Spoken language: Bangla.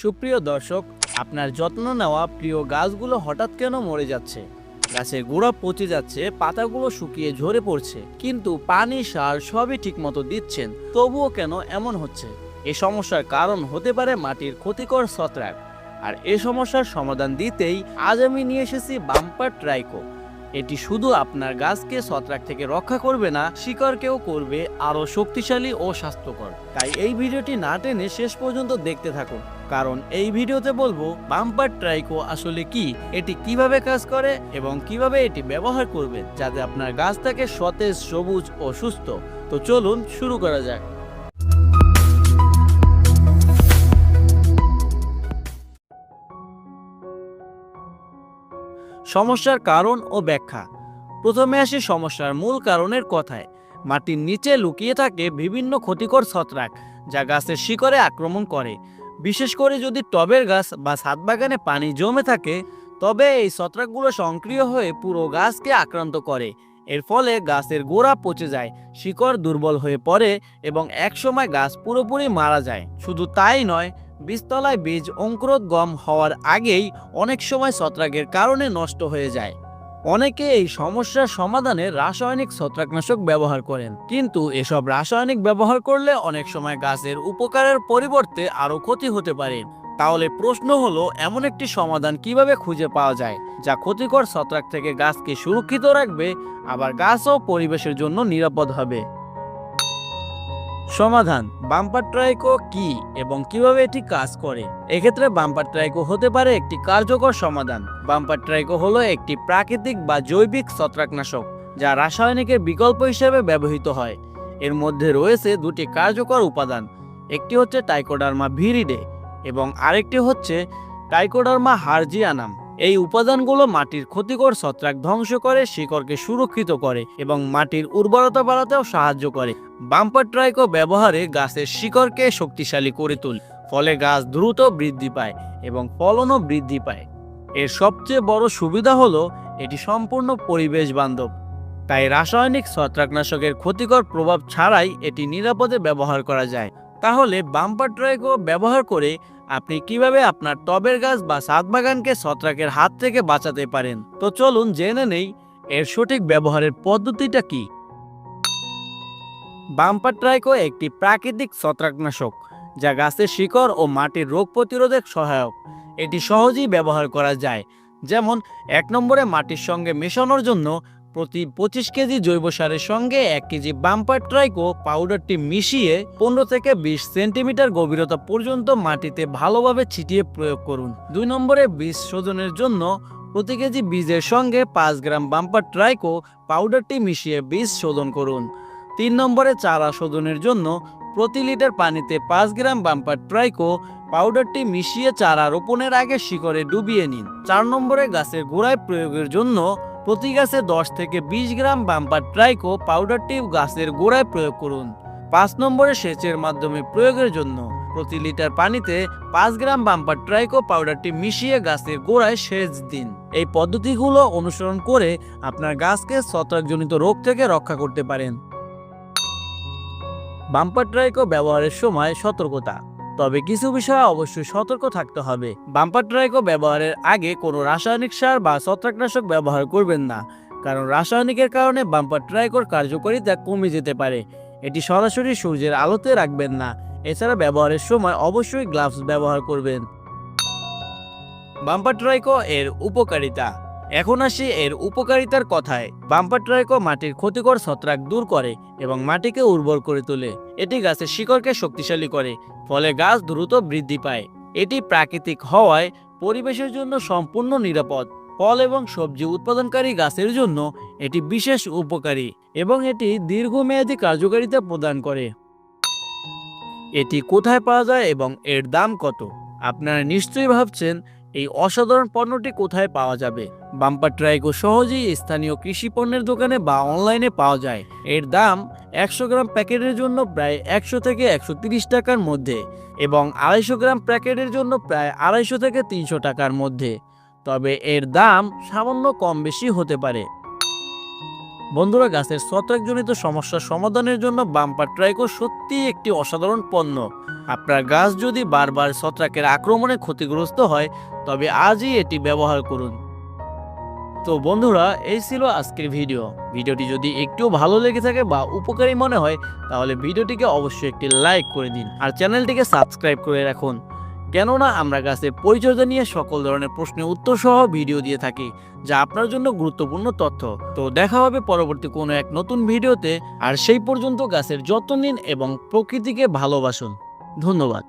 সুপ্রিয় দর্শক, আপনার যত্ন নেওয়া প্রিয় গাছগুলো হঠাৎ কেন মরে যাচ্ছে? গাছের গোড়া পচে যাচ্ছে, পাতাগুলো শুকিয়ে ঝরে পড়ছে, কিন্তু পানি, সার সবই ঠিকমতো দিচ্ছেন, তবুও কেন এমন হচ্ছে? এ সমস্যার কারণ হতে পারে মাটির ক্ষতিকর ছত্রাক। আর এ সমস্যার সমাধান দিতেই আজ আমি নিয়ে এসেছি বাম্পার ট্রাইকো। এটি শুধু আপনার গাছকে ছত্রাক থেকে রক্ষা করবে না শিকড়কেও করবে আরও শক্তিশালী ও স্বাস্থ্যকর। তাই এই ভিডিওটি না টেনে শেষ পর্যন্ত দেখতে থাকুন, কারণ এই ভিডিওতে বলব বাম্পার ট্রাইকো আসলে কি, এটি কীভাবে কাজ করে এবং কীভাবে এটি ব্যবহার করবেন যাতে আপনার গাছ থাকে সতেজ, সবুজ ও সুস্থ। তো চলুন শুরু করা যাক। সমস্যার কারণ ও ব্যাখ্যা। প্রথমে আসি সমস্যার মূল কারণের কথায়। মাটির নিচে লুকিয়ে থাকে বিভিন্ন ক্ষতিকর ছত্রাক, যা গাছের শিকড়ে আক্রমণ করে। বিশেষ করে যদি টবের গাছ বা ছাদ বাগানে পানি জমে থাকে, তবে এই ছত্রাকগুলো সক্রিয় হয়ে পুরো গাছকে আক্রান্ত করে। এর ফলে গাছের গোড়া পচে যায়, শিকড় দুর্বল হয়ে পড়ে এবং একসময় গাছ পুরোপুরি মারা যায়। শুধু তাই নয় বীজতলায় বীজ অঙ্কুরোদ্গম হওয়ার আগেই অনেক সময় ছত্রাকের কারণে নষ্ট হয়ে যায়। অনেকে এই সমস্যার সমাধানে রাসায়নিক ছত্রাকনাশক ব্যবহার করেন। কিন্তু এসব রাসায়নিক ব্যবহার করলে অনেক সময় গাছের উপকারের পরিবর্তে আরও ক্ষতি হতে পারে। তাহলে প্রশ্ন হলো, এমন একটি সমাধান কীভাবে খুঁজে পাওয়া যায়, যা ক্ষতিকর ছত্রাক থেকে গাছকে সুরক্ষিত রাখবে, আবার গাছ ও পরিবেশের জন্য নিরাপদ হবে? সমাধান, বাম্পার ট্রাইকো কি এবং কীভাবে এটি কাজ করে? এক্ষেত্রে বাম্পার ট্রাইকো হতে পারে একটি কার্যকর সমাধান। বাম্পার ট্রাইকো হলো একটি প্রাকৃতিক বা জৈবিক ছত্রাকনাশক, যা রাসায়নিকের বিকল্প হিসেবে ব্যবহৃত হয়। এর মধ্যে রয়েছে দুটি কার্যকর উপাদান, একটি হচ্ছে টাইকোডার্মা ভিরিডে এবং আরেকটি হচ্ছে টাইকোডার্মা হার্জিয়ানাম এই উপাদানগুলো মাটির ক্ষতিকর ছত্রাক ধ্বংস করে, শিকড়কে সুরক্ষিত করে এবং মাটির উর্বরতা বাড়াতেও সাহায্য করে। বাম্পার ট্রাইকো ব্যবহারে গাছের শিকড়কে শক্তিশালী করে তোলে, ফলে গাছ দ্রুত বৃদ্ধি পায় এবং ফলনও বৃদ্ধি পায়। এর সবচেয়ে বড় সুবিধা হলো, এটি সম্পূর্ণ পরিবেশ বান্ধব। তাই রাসায়নিক ছত্রাকনাশকের ক্ষতিকর প্রভাব ছাড়াই এটি নিরাপদে ব্যবহার করা যায়। তাহলে বাম্পার ট্রাইকো ব্যবহার করে আপনি কীভাবে আপনার টবের গাছ বা ছাদ বাগানকে ছত্রাকের হাত থেকে বাঁচাতে পারেন? তো চলুন জেনে নেই, এর সঠিক ব্যবহারের পদ্ধতিটা কি? বাম্পার ট্রাইকো একটি প্রাকৃতিক ছত্রাকনাশক, যা গাছের শিকড় ও মাটির রোগ প্রতিরোধক সহায়ক। এটি সহজেই ব্যবহার করা যায়, যেমন এক নম্বরে মাটির সঙ্গে মেশানোর জন্য প্রতি পঁচিশ কেজি জৈব সারের সঙ্গে এক কেজি বাম্পার ট্রাইকো পাউডারটি মিশিয়ে পনেরো থেকে বিশ সেন্টিমিটার গভীরতা পর্যন্ত মাটিতে ভালোভাবে ছিটিয়ে প্রয়োগ করুন। দুই নম্বরে বীজ শোধনের জন্য প্রতি কেজি বীজের সঙ্গে পাঁচ গ্রাম বাম্পার ট্রাইকো পাউডারটি মিশিয়ে বীজ শোধন করুন। তিন নম্বরে চারা শোধনের জন্য প্রতি লিটার পানিতে পাঁচ গ্রাম বাম্পার ট্রাইকো পাউডারটি মিশিয়ে চারা রোপণের আগে শিকড়ে ডুবিয়ে নিন। চার নম্বরে গাছের গোড়ায় প্রয়োগের জন্য প্রতি গাছে দশ থেকে বিশ গ্রাম বাম্পার ট্রাইকো পাউডারটি গাছের গোড়ায় প্রয়োগ করুন। পাঁচ নম্বরে সেচের মাধ্যমে প্রয়োগের জন্য প্রতি লিটার পানিতে পাঁচ গ্রাম বাম্পার ট্রাইকো পাউডারটি মিশিয়ে গাছের গোড়ায় সেচ দিন। এই পদ্ধতিগুলো অনুসরণ করে আপনার গাছকে ছত্রাকজনিত রোগ থেকে রক্ষা করতে পারেন। বাম্পার ট্রাইকো ব্যবহারের সময় সতর্কতা। তবে কিছু বিষয়ে অবশ্যই সতর্ক থাকতে হবে। বাম্পার ট্রাইকো ব্যবহারের আগে কোনো রাসায়নিক সার বা ছত্রাকনাশক ব্যবহার করবেন না, কারণ রাসায়নিকের কারণে বাম্পার ট্রাইকোর কার্যকারিতা কমে যেতে পারে। এটি সরাসরি সূর্যের আলোতে রাখবেন না, এছাড়া ব্যবহারের সময় অবশ্যই গ্লাভস ব্যবহার করবেন। বাম্পার ট্রাইকো এর উপকারিতা। এখন আসি এর উপকারিতার কথায়। বাম্পার ট্রাইকো মাটির ক্ষতিকর ছত্রাক দূর করে এবং মাটিকে উর্বর করে তোলে। এটি গাছের শিকড়কে শক্তিশালী করে, ফলে গাছ দ্রুত বৃদ্ধি পায়। এটি প্রাকৃতিক হওয়ায় পরিবেশের জন্য সম্পূর্ণ নিরাপদ। ফল এবং সবজি উৎপাদনকারী গাছের জন্য এটি বিশেষ উপকারী এবং এটি দীর্ঘমেয়াদী কার্যকারিতা প্রদান করে। এটি কোথায় পাওয়া যায় এবং এর দাম কত? আপনারা নিশ্চয়ই ভাবছেন এই অসাধারণ পণ্যটি কোথায় পাওয়া যাবে? বাম্পার ট্রাইকো সহজেই স্থানীয় কৃষি পণ্যের দোকানে বা অনলাইনে পাওয়া যায়। এর দাম একশো গ্রাম প্যাকেটের জন্য প্রায় একশো থেকে একশো টাকার মধ্যে এবং আড়াইশো গ্রাম প্যাকেটের জন্য প্রায় আড়াইশো থেকে তিনশো টাকার মধ্যে। তবে এর দাম সামান্য কম বেশি হতে পারে। বন্ধুরা, গাছের ছত্রাকজনিত সমস্যার সমাধানের জন্য বাম্পার ট্রাইকো সত্যিই একটি অসাধারণ পণ্য। আপনার গাছ যদি বারবার ছত্রাকের আক্রমণে ক্ষতিগ্রস্ত হয়, তবে আজই এটি ব্যবহার করুন। তো বন্ধুরা, এই ছিল আজকের ভিডিও। ভিডিওটি যদি একটু ভালো লেগে থাকে বা উপকারী মনে হয়, তাহলে ভিডিওটিকে অবশ্যই একটি লাইক করে দিন। আর চ্যানেলটিকে সাবস্ক্রাইব করে রাখুন। কেননা আমরা গাছের পরিচর্যা নিয়ে সকল ধরনের প্রশ্নের উত্তর সহ ভিডিও দিয়ে থাকি, যা আপনার জন্য গুরুত্বপূর্ণ তথ্য। তো দেখা হবে পরবর্তী কোনো এক নতুন ভিডিওতে, আর সেই পর্যন্ত গাছের যত্ন নিন এবং প্রকৃতিকে ভালোবাসুন। ধন্যবাদ।